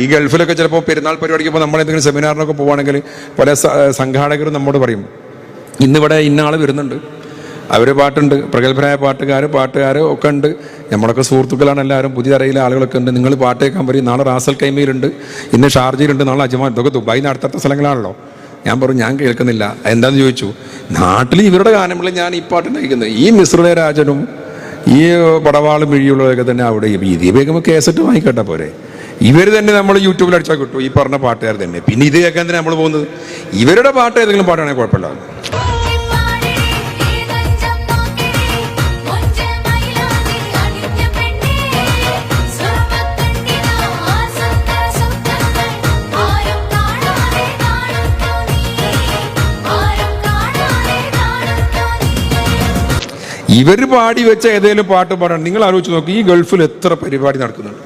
ഈ ഗൾഫിലൊക്കെ ചിലപ്പോൾ പെരുന്നാൾ പരിപാടിക്ക് ഇപ്പോൾ നമ്മൾ എന്തെങ്കിലും സെമിനാറിനൊക്കെ പോവുകയാണെങ്കിൽ പല സംഘാടകരും നമ്മോട് പറയും. ഇന്നിവിടെ ഇന്ന ആൾ വരുന്നുണ്ട്. അവർ പാട്ടുണ്ട്. പ്രഗത്ഭരായ പാട്ടുകാർ പാട്ടുകാർ ഒക്കെ ഉണ്ട്. നമ്മളൊക്കെ സുഹൃത്തുക്കളാണ് എല്ലാവരും. പുതിയ അറിയിലെ ആളുകളൊക്കെ ഉണ്ട്. നിങ്ങൾ പാട്ട് കേൾക്കാൻ പറയും നാളെ റാസൽ കൈമയിലുണ്ട്. ഇന്ന് ഷാർജയിലുണ്ട് നാളെ അജ്മാൻ. ഇതൊക്കെ ദുബായി അടുത്തടുത്ത സ്ഥലങ്ങളാണല്ലോ. ഞാൻ പറഞ്ഞു ഞാൻ കേൾക്കുന്നില്ല. എന്താണെന്ന് ചോദിച്ചു? നാട്ടിൽ ഇവരുടെ ഗാനങ്ങളിൽ ഞാൻ ഈ പാട്ട് കേൾക്കുന്നത് ഈ മിശ്രയുടെ രാജനും ഈ പടവാളും മിഴിയുള്ളവരൊക്കെ തന്നെ അവിടെ ഈ വേഗം കേസറ്റ് വാങ്ങിക്കട്ടെ പോരെ. ഇവർ തന്നെ നമ്മൾ യൂട്യൂബിൽ അടിച്ചാൽ കിട്ടും. ഈ പറഞ്ഞ പാട്ടുകാർ തന്നെ. പിന്നെ ഇത് കേൾക്കാൻ തന്നെ നമ്മൾ പോകുന്നത് ഇവരുടെ പാട്ട് ഏതെങ്കിലും പാട്ടാണെങ്കിൽ കുഴപ്പമില്ല ഇവർ പാടി വെച്ച ഏതെങ്കിലും പാട്ട് പാടാൻ നിങ്ങൾ ആലോചിച്ച് നോക്കി. ഈ ഗൾഫിൽ എത്ര പരിപാടി നടക്കുന്നുണ്ട്.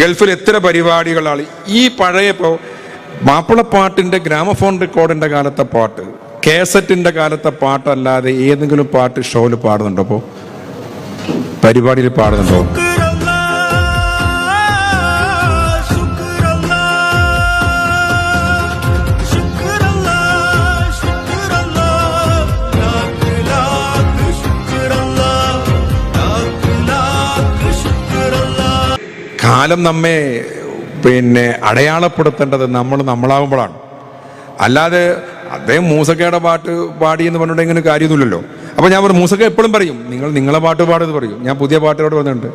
ഗൾഫിൽ എത്ര പരിപാടികളാണ്? ഈ പഴയ മാപ്പിളപ്പാട്ടിന്റെ ഗ്രാമഫോൺ റെക്കോർഡിന്റെ കാലത്തെ പാട്ട് കേസറ്റിന്റെ കാലത്തെ പാട്ടല്ലാതെ ഏതെങ്കിലും പാട്ട് ഷോയിൽ പാടുന്നുണ്ടോ അപ്പോൾ പരിപാടിയിൽ പാടുന്നുണ്ടോ? കാലം നമ്മെ പിന്നെ അടയാളപ്പെടുത്തേണ്ടത് നമ്മൾ നമ്മളാവുമ്പോഴാണ്. അല്ലാതെ അദ്ദേഹം മൂസക്കയുടെ പാട്ട് പാടി എന്ന് പറഞ്ഞിട്ട് ഇങ്ങനെ കാര്യമൊന്നുമില്ലല്ലോ. അപ്പൊ ഞാൻ പറഞ്ഞു മൂസക്ക എപ്പോഴും പറയും നിങ്ങൾ നിങ്ങളെ പാട്ട് പാടെന്ന് പറയും. ഞാൻ പുതിയ പാട്ടുകളോട് വന്നിട്ടുണ്ട്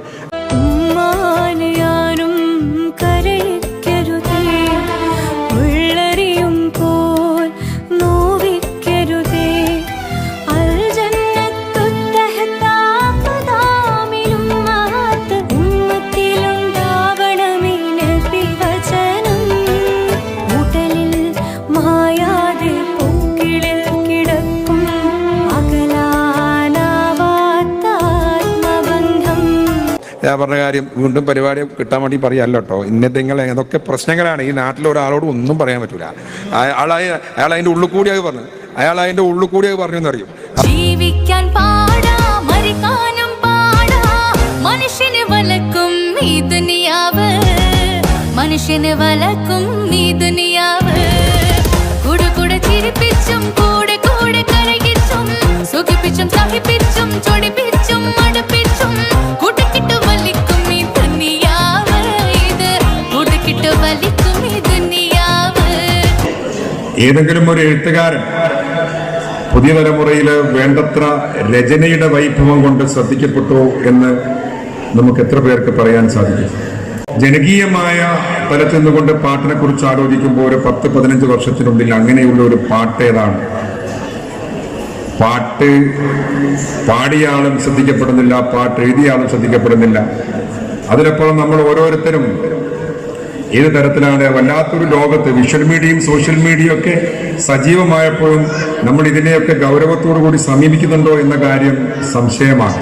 ഞാൻ പറഞ്ഞ കാര്യം വീണ്ടും പരിപാടി കിട്ടാൻ വേണ്ടി പറയാമല്ലോ കേട്ടോ ഇന്നത്തെ നിങ്ങൾ ഏതൊക്കെ പ്രശ്നങ്ങളാണ്? ഈ നാട്ടിലെ ഒരാളോട് ഒന്നും പറയാൻ പറ്റൂല. അയാൾ അയാൾ അതിന്റെ ഉള്ളിൽ കൂടി പറഞ്ഞു. അയാൾ അതിന്റെ ഉള്ളിൽ കൂടി അത് പറഞ്ഞു എന്നറിയും ജീവിക്കാൻ പാടാ മരിക്കാനും പാടാ. മനുഷ്യന് വലക്കും ഈ ദുനിയാവ്. മനുഷ്യന് വലക്കും ഈ ഏതെങ്കിലും ഒരു എഴുത്തുകാരൻ പുതിയ തലമുറയിൽ വേണ്ടത്ര രചനയുടെ വൈഭവം കൊണ്ട് ശ്രദ്ധിക്കപ്പെട്ടു എന്ന് നമുക്ക് എത്ര പേർക്ക് പറയാൻ സാധിക്കും? ജനകീയമായ തലത്തിൽ നിന്നുകൊണ്ട് പാട്ടിനെ കുറിച്ച് ആലോചിക്കുമ്പോൾ ഒരു പത്ത് പതിനഞ്ച് വർഷത്തിനുള്ളിൽ അങ്ങനെയുള്ള ഒരു പാട്ട് ഏതാണ്? പാട്ട് പാടിയ ആളും ശ്രദ്ധിക്കപ്പെടുന്നില്ല പാട്ട് എഴുതിയ ആളും ശ്രദ്ധിക്കപ്പെടുന്നില്ല. അതിനപ്പുറം നമ്മൾ ഓരോരുത്തരും ഏത് തരത്തിലാണ് വല്ലാത്തൊരു ലോകത്ത് വിഷ്വൽ മീഡിയയും സോഷ്യൽ മീഡിയയും ഒക്കെ സജീവമായപ്പോഴും നമ്മൾ ഇതിനെയൊക്കെ ഗൗരവത്തോടു കൂടി സമീപിക്കുന്നുണ്ടോ എന്ന കാര്യം സംശയമാണ്.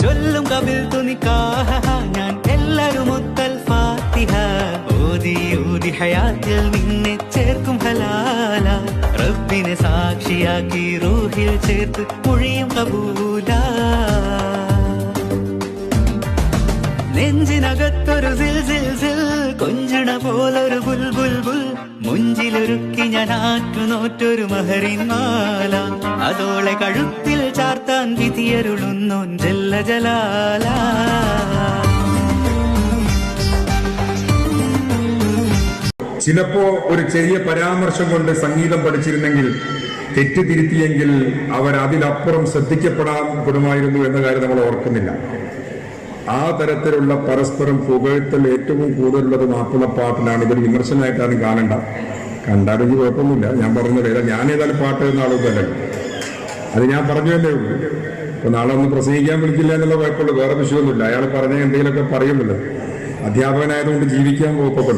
സാക്ഷിയാക്കി റൂഹിൽ ചേർത്ത് മൊഴിയും കബൂല. നെഞ്ചിനകത്തൊരു സിൽ സിൽ സിൽ കൊഞ്ചണ പോലൊരു ബുൽ ബുൽ ബുൽ മുഞ്ചിലൊരുക്കി ഞാൻ ആറ്റുനോറ്റൊരു മഹരിമാല അതോളെ കഴുത്തിൽ ചാർത്താൻ വിധിയരുളുന്നോൻ ജല്ല ജലാല. ചിലപ്പോ ഒരു ചെറിയ പരാമർശം കൊണ്ട് സംഗീതം പഠിച്ചിരുന്നെങ്കിൽ തെറ്റുതിരുത്തിയെങ്കിൽ അവർ അതിലപ്പുറം ശ്രദ്ധിക്കപ്പെടാൻ പെടുമായിരുന്നു എന്ന കാര്യം നമ്മൾ ഓർക്കുന്നില്ല. ആ തരത്തിലുള്ള പരസ്പരം പുകഴ്ത്തൽ ഏറ്റവും കൂടുതലുള്ളത് മാപ്പിളപ്പാട്ടിലാണ് ഇതൊരു വിമർശനമായിട്ടാണ് കാണണ്ട കണ്ടാലും കുഴപ്പമൊന്നുമില്ല. ഞാൻ പറഞ്ഞതല്ല ഞാൻ ഏതായാലും പാട്ട് എന്ന ആളൊന്നുമല്ല അത് ഞാൻ പറഞ്ഞതല്ലേ ഉള്ളൂ. ഇപ്പൊ നാളെ ഒന്ന് പ്രസംഗിക്കാൻ വിളിക്കില്ല എന്നുള്ള കുഴപ്പമുള്ളൂ. വേറെ വിഷയമൊന്നുമില്ല. അയാൾ പറഞ്ഞ എന്തെങ്കിലുമൊക്കെ പറയുമല്ലോ അധ്യാപകനായതുകൊണ്ട് ജീവിക്കാൻ കഥ